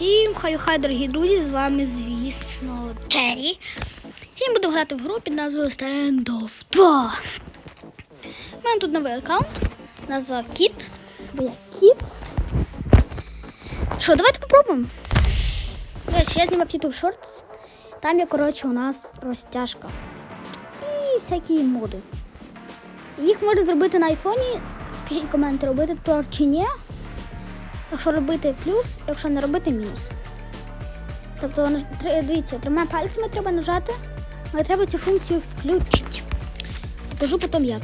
Всім хай-хай, дорогі друзі, з вами, звісно, Джері. Сьогодні будемо грати в гру під назвою Standoff 2. У мене тут новий аккаунт. Назва Кіт. Бо я Кіт. Що, давайте попробуємо. Я знімав YouTube Shorts. Там є, коротше, у нас розтяжка. І всякі моди. Їх можна зробити на айфоні. Пишіть коменти, робити то чи ні. Якщо робити плюс, якщо не робити мінус. Тобто, дивіться, трьома пальцями треба нажати, але треба цю функцію включити. Покажу потім як.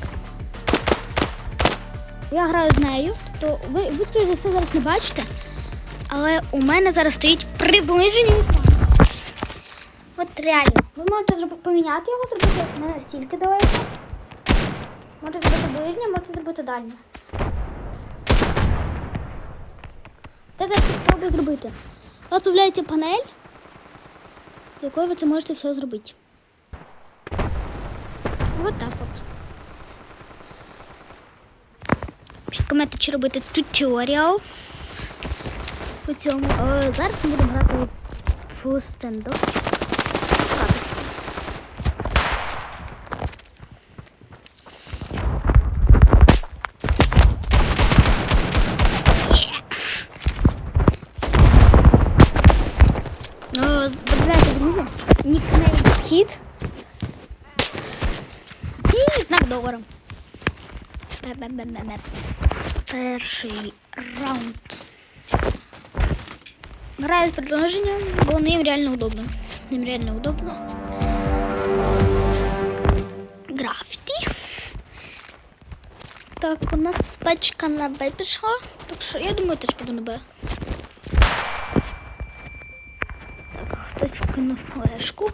Я граю з нею, тобто ви, ви скоріш за все, зараз не бачите, але у мене зараз стоїть приближення. От реально, ви можете поміняти його, зробити не настільки далеко. Можете зробити ближнє, можете зробити дальнє. Я зараз спробую зробити. Ви відправляєте панель, якою ви це можете все зробити. Ось так от. Пишіть чи робити туторіал. По цьому. Е, зараз ми будемо грати в. друзі. Нікнейм Кіт. І знак долара. Бе-бе-бе-бе-бе. Перший раунд. Граю з предложенням, бо ним реально удобно. Ним реально удобно. Графіті. Так, у нас пачка на Б пішла. Так що я думаю, теж піду на Б. Хтось флешку.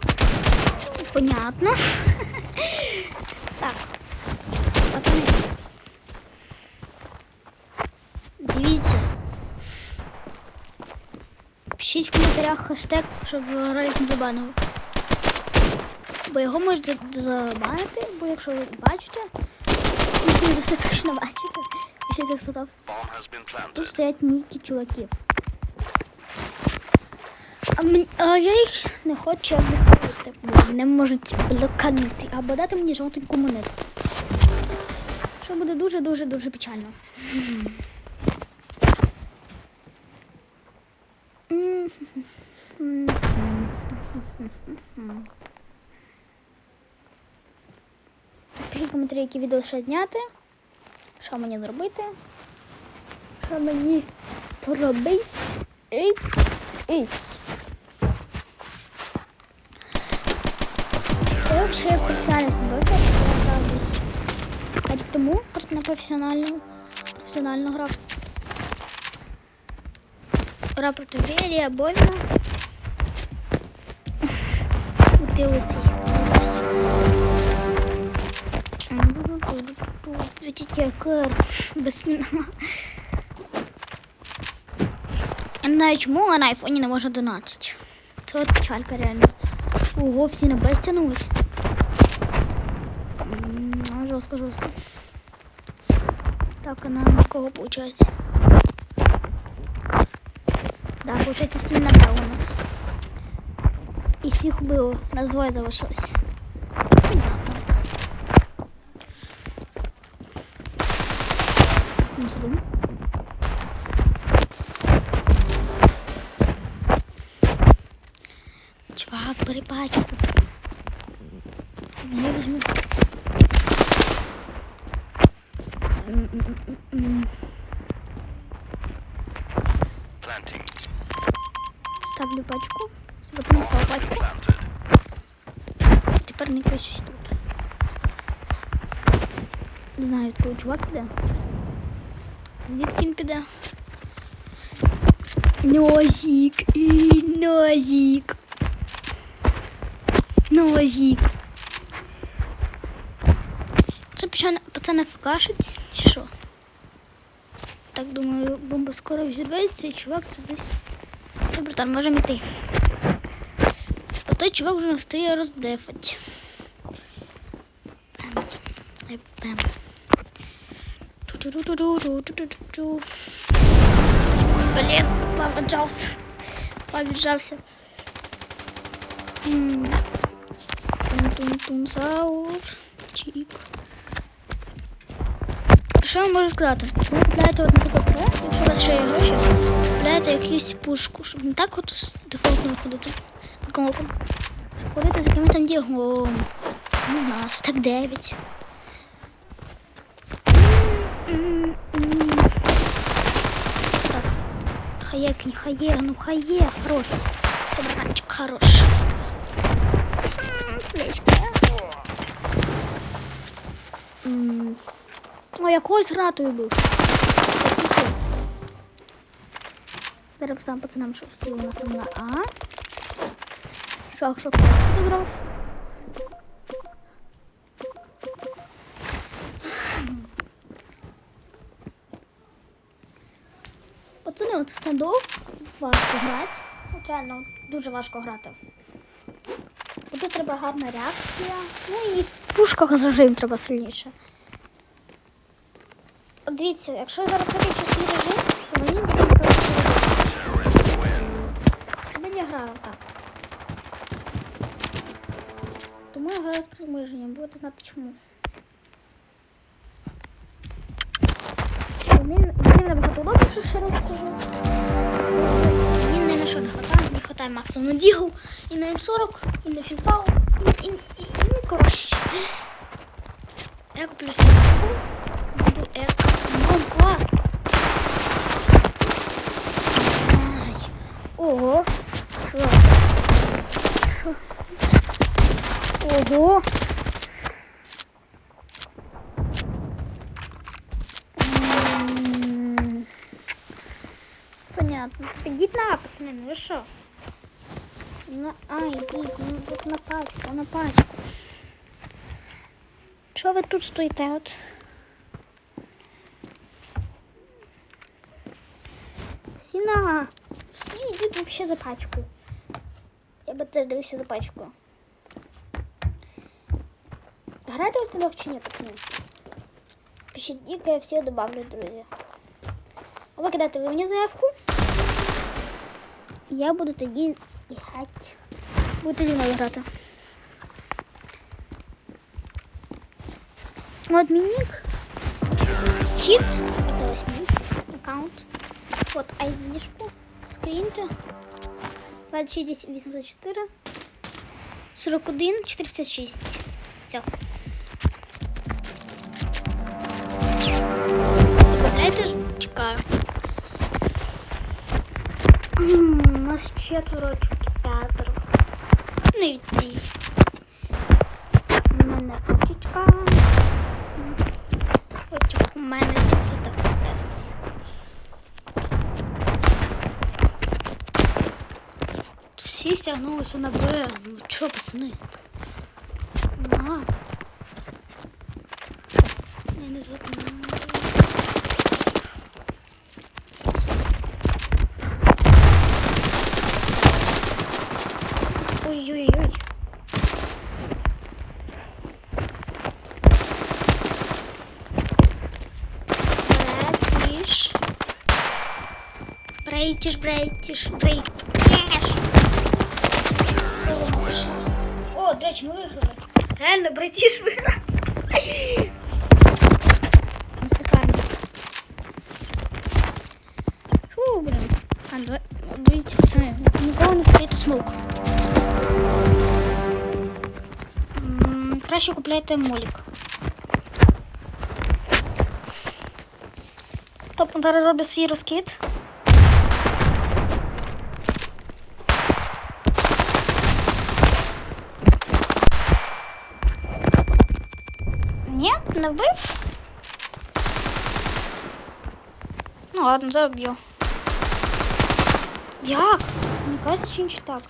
Понятно. Так. Пацани. Дивіться. Пишіть в коментарях хештег, щоб ролик не забанив. Бо його можуть забанити, бо якщо ви бачите, ви все точно бачите. Я ще це спитав. Тут стоять ніки чуваків. А, а я їх не хочу блокувати, вони можуть блоканути або дати мені жовтеньку монету. Що буде дуже-дуже дуже печально. Пишіть коментарі, які відео ще зняти. Що мені зробити? Що мені поробити? Ей, ей. Я взагалі професіональний стендопер. Я грав десь рік тому на професіональну, професіонально грав. Грав проти Вірія, Бовіна. Ти лисий. Життєкер. Без я не знаю, чому на айфоні не можна 11. Це от печалька реально. Ого, всі на Б стягнулись. М, Жорстко, жорстко. Так, а на кого получается? Да, получается всі на Б у нас. І всіх було. Нас двоє залишилось. Понятно. Ну, сидимо. Чувак, бери Ставлю пачку. Потім став пачку. Planted. Тепер не щось тут. Не знаю, коли чувак піде. Звідки він піде? Нозик, і нозик. Нозик. Це пацан, пацан фкашить, Що? Так думаю, бомба скоро взірветься, і чувак це. Все, братан, можемо йти. А той чувак вже настає роздефать. Блін, мама Джаус. А, віджався. Що я можу сказати? Ви купляєте, от, наприклад, це, якщо у вас ще є гроші, купляєте якусь пушку, щоб не так от дефолтно ходити. Кнопком. Ходити з яким там дігом. Ну, у нас так 9. Так. Хаєр, не хаєр, ну хаєр, хорош. Добранчик, хорош. М, Плечка. О, якогось гратою був. Зараз сам пацанам, що всі у нас там на А. Шах, пачку забрав. Пацани, от стендов важко грати. От реально дуже важко грати. Бо Тут треба гарна реакція. Ну і в пушках зажим треба сильніше. Дивіться, якщо я зараз виключу свій режим, то мені буде просто. Я граю так. Тому я граю з призмиженням, будете знати чому. Він, він набагато добре, ще раз скажу. Він ні на що не хватає, не хватає максимум на дігл, і на М40, і на фіфау, і, і, і, і ну, коротше. Я куплю себе еко. Ну, клас. Ай. Ого. Що? Що? Ого. Понятно. Ідіть на ну ви що? На А, ідіть, ну тут на пачку, на пачку. Що ви тут стоїте от? Всі на А. Всі йдуть взагалі за пачку. Я би теж дивився за пачку. Грайте в тебе чи ні, пацани? Пишіть діка, я всіх добавлю, друзі. А ви кидайте ви мені заявку. Я буду тоді грати. Будете зі мною грати. От мій нік. Кіт. Це ось мій аккаунт. От ID-шку. Скріньте. 26804 41 456. Все. Добавляйте ж. Чекаю. У нас четверо п'ятеро. Не відстій. У мене точечка. Очок у мене 700 FPS. Всі стягнулися на Б. Ну чо, пацани? На. Я не звук Ой-ой-ой. Брейтиш. Брейтиш, брейтиш, брейтиш. О, до речі, ми виграли. Реально, брейтиш виграв. Ну, Шикарно. Фу, блин. А, давай, дивіться, пацани, ніколи не купляйте смок. М, Краще купляйте молік. Тобто зараз роблю свій розкид. Не вбив. Ну ладно, заб'ю. Як? Мені кажется, що не так.